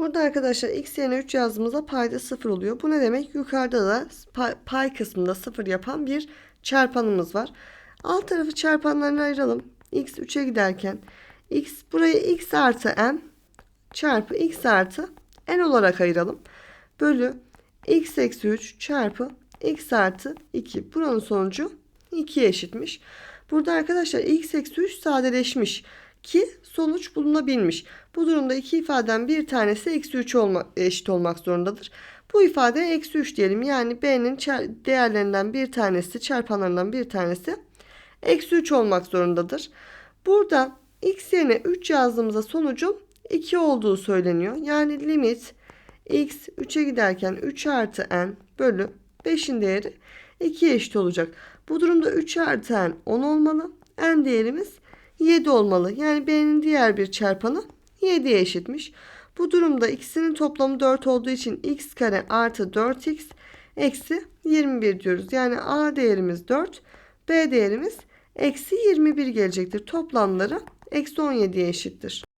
Burada arkadaşlar x yerine 3 yazdığımızda payda 0 oluyor. Bu ne demek? Yukarıda da pay, kısmında 0 yapan bir çarpanımız var. Alt tarafı çarpanlarına ayıralım. x 3'e giderken x burayı x artı n çarpı x artı n olarak ayıralım. Bölü x eksi 3 çarpı x artı 2. Buranın sonucu 2'ye eşitmiş. Burada arkadaşlar x eksi 3 sadeleşmiş ki sonuç bulunabilmiş. Bu durumda iki ifaden bir tanesi eksi 3 olma, eşit olmak zorundadır. Bu ifade eksi 3 diyelim. Yani b'nin değerlerinden bir tanesi çarpanlarından bir tanesi eksi 3 olmak zorundadır. Burada x yerine 3 yazdığımızda sonucun 2 olduğu söyleniyor. Yani limit x 3'e giderken 3 artı n bölü 5'in değeri 2'ye eşit olacak. Bu durumda 3 artı n 10 olmalı. n değerimiz 7 olmalı. Yani b'nin diğer bir çarpanı 7'ye eşitmiş. Bu durumda ikisinin toplamı 4 olduğu için x kare artı 4x eksi 21 diyoruz. Yani a değerimiz 4, b değerimiz eksi 21 gelecektir. Toplamları eksi 17'ye eşittir.